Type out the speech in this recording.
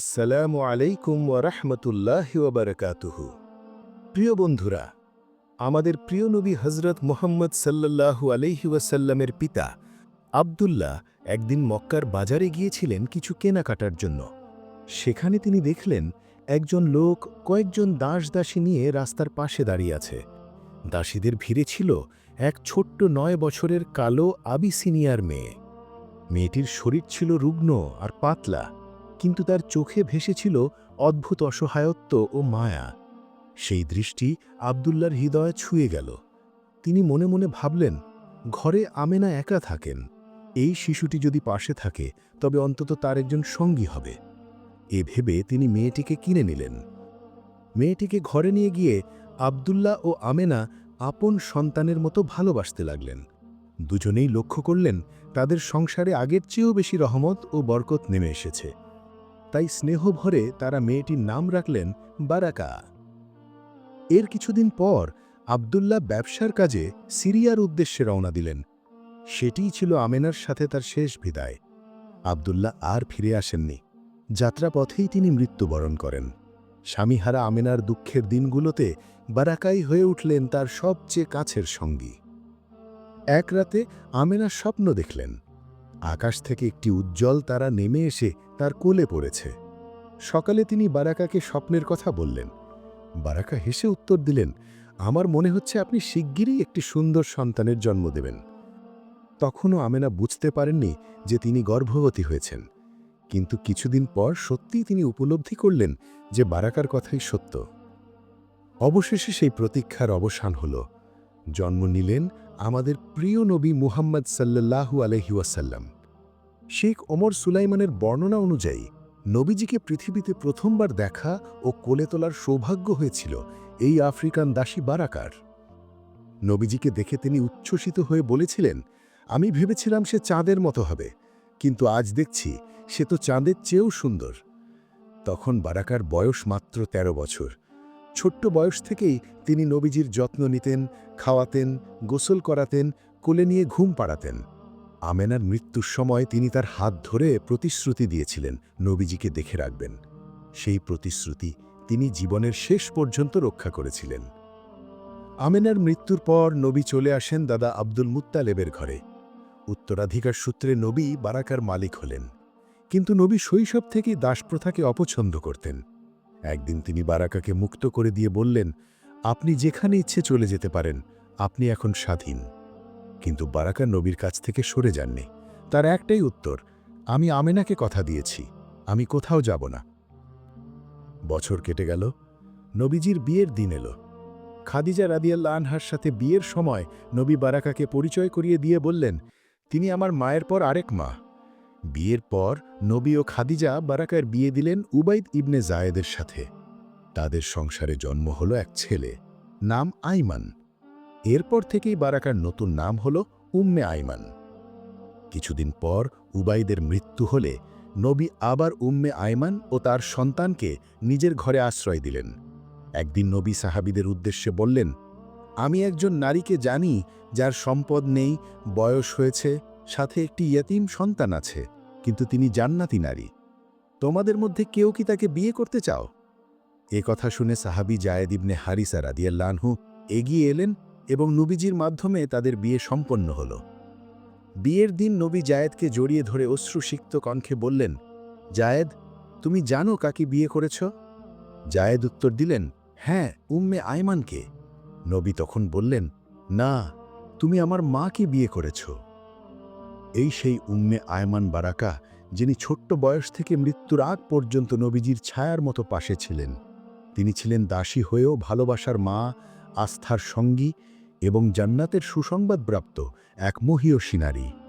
আসসালামু আলাইকুম ওরহমতুল্লাহ ওবরকাতুহু প্রিয় বন্ধুরা, আমাদের প্রিয় নবী হজরত মোহাম্মদ সাল্লাল্লাহু আলহি ওয়াসাল্লামের পিতা আবদুল্লাহ একদিন মক্কার বাজারে গিয়েছিলেন কিছু কেনাকাটার জন্য। সেখানে তিনি দেখলেন একজন লোক কয়েকজন দাস দাসী নিয়ে রাস্তার পাশে দাঁড়িয়ে আছে। দাসীদের ভিড়ে ছিল এক ছোট্ট নয় বছরের কালো আবিসিনিয়ার মেয়ে। মেয়েটির শরীর ছিল রুগ্ন আর পাতলা। কিন্তু তার চোখে ভেসেছিল অদ্ভুত অসহায়ত্ব ও মায়া। সেই দৃষ্টি আবদুল্লার হৃদয় ছুঁয়ে গেল। তিনি মনে মনে ভাবলেন, ঘরে আমেনা একা থাকেন। এই শিশুটি যদি পাশে থাকে, তবে অন্তত তার একজন সঙ্গী হবে। এ ভেবে তিনি মেয়েটিকে কিনে নিলেন। মেয়েটিকে ঘরে নিয়ে গিয়ে আবদুল্লাহ ও আমেনা আপন সন্তানের মতো ভালোবাসতে লাগলেন। দুজনেই লক্ষ্য করলেন, তাদের সংসারে আগের চেয়েও বেশি রহমত ও বরকত নেমে এসেছে। তাই স্নেহ ভরে তারা মেয়েটির নাম রাখলেন বারাকা। এর কিছুদিন পর আবদুল্লাহ ব্যবসার কাজে সিরিয়ার উদ্দেশ্যে রওনা দিলেন। সেটিই ছিল আমেনার সাথে তার শেষ বিদায়। আবদুল্লাহ আর ফিরে আসেননি। যাত্রাপথেই তিনি মৃত্যুবরণ করেন। স্বামীহারা আমেনার দুঃখের দিনগুলোতে বারাকাই হয়ে উঠলেন তার সবচেয়ে কাছের সঙ্গী। এক রাতে আমেনা স্বপ্ন দেখলেন। আকাশ থেকে একটি উজ্জ্বল তারা নেমে এসে তার কোলে পড়েছে। সকালে তিনি বারাকাকে স্বপ্নের কথা বললেন। বারাকা হেসে উত্তর দিলেন, আমার মনে হচ্ছে আপনি শিগগিরই একটি সুন্দর সন্তানের জন্ম দেবেন। তখনও আমেনা বুঝতে পারেননি যে তিনি গর্ভবতী হয়েছেন। কিন্তু কিছুদিন পর সত্যিই তিনি উপলব্ধি করলেন যে বারাকার কথাই সত্য। অবশেষে সেই প্রতীক্ষার অবসান হল। জন্ম নিলেন আমাদের প্রিয় নবী মুহাম্মদ সাল্লাল্লাহু আলহিউসাল্লাম শেখ ওমর সুলাইমানের বর্ণনা অনুযায়ী, নবীজিকে পৃথিবীতে প্রথমবার দেখা ও কোলে তোলার সৌভাগ্য হয়েছিল এই আফ্রিকান দাসী বারাকার। নবীজিকে দেখে তিনি উচ্ছ্বসিত হয়ে বলেছিলেন, আমি ভেবেছিলাম সে চাঁদের মতো হবে, কিন্তু আজ দেখছি সে তো চাঁদের চেয়েও সুন্দর। তখন বারাকার বয়স মাত্র ১৩ বছর। ছোট্ট বয়স থেকেই তিনি নবীজির যত্ন নিতেন, খাওয়াতেন, গোসল করাতেন, কোলে নিয়ে ঘুম পাড়াতেন। আমেনার মৃত্যুর সময় তিনি তার হাত ধরে প্রতিশ্রুতি দিয়েছিলেন, নবীজিকে দেখে রাখবেন। সেই প্রতিশ্রুতি তিনি জীবনের শেষ পর্যন্ত রক্ষা করেছিলেন। আমেনার মৃত্যুর পর নবী চলে আসেন দাদা আব্দুল মুত্তালেবের ঘরে। উত্তরাধিকার সূত্রে নবী বারাকার মালিক হলেন। কিন্তু নবী শৈশব থেকেই দাসপ্রথাকে অপছন্দ করতেন। একদিন তিনি বারাকাকে মুক্ত করে দিয়ে বললেন, আপনি যেখানে ইচ্ছে চলে যেতে পারেন, আপনি এখন স্বাধীন। কিন্তু বারাকা নবীর কাছ থেকে সরে যাননি। তার একটাই উত্তর, আমি আমেনাকে কথা দিয়েছি, আমি কোথাও যাব না। বছর কেটে গেল, নবীজির বিয়ের দিন এলো। খাদিজা রাদিয়াল্লা আনহার সাথে বিয়ের সময় নবী বারাকাকে পরিচয় করিয়ে দিয়ে বললেন, তিনি আমার মায়ের পর আরেক মা। বিয়ের পর নবী ও খাদিজা বারাকার বিয়ে দিলেন উবাইদ ইবনে জায়েদের সাথে। তাদের সংসারে জন্ম হলো এক ছেলে, নাম আইমান। এরপর থেকেই বারাকার নতুন নাম হল উম্মে আইমান। কিছুদিন পর উবাইদের মৃত্যু হলে নবী আবার উম্মে আইমান ও তার সন্তানকে নিজের ঘরে আশ্রয় দিলেন। একদিন নবী সাহাবিদের উদ্দেশ্যে বললেন, আমি একজন নারীকে জানি যার সম্পদ নেই, বয়স হয়েছে, সাথে একটি ইয়তিম সন্তান আছে। কিন্তু তিনি জান্নাতি নারী। তোমাদের মধ্যে কেউ কি তাকে বিয়ে করতে চাও? এ কথা শুনে সাহাবি জায়েদ ইবনে হারিসা রাদিয়াল্লাহু এগিয়ে এলেন এবং নবীজির মাধ্যমে তাদের বিয়ে সম্পন্ন হল। বিয়ের দিন নবী জায়েদকে জড়িয়ে ধরে অশ্রুসিক্ত কণ্ঠে বললেন, জায়েদ, তুমি জানো কাকে বিয়ে করেছ? জায়েদ উত্তর দিলেন হ্যাঁ উম্মে আয়মানকে। নবী তখন বললেন, না, তুমি আমার মাকে বিয়ে করেছ। এই সেই উম্মে আয়মান বারাকা যিনি ছোট্ট বয়স থেকে মৃত্যুর আগ পর্যন্ত নবীজির ছায়ার মতো পাশে ছিলেন। তিনি ছিলেন দাসী হয়েও ভালোবাসার মা, আস্থার সঙ্গী এবং জান্নাতের সুসংবাদপ্রাপ্ত এক মহীয় নারী।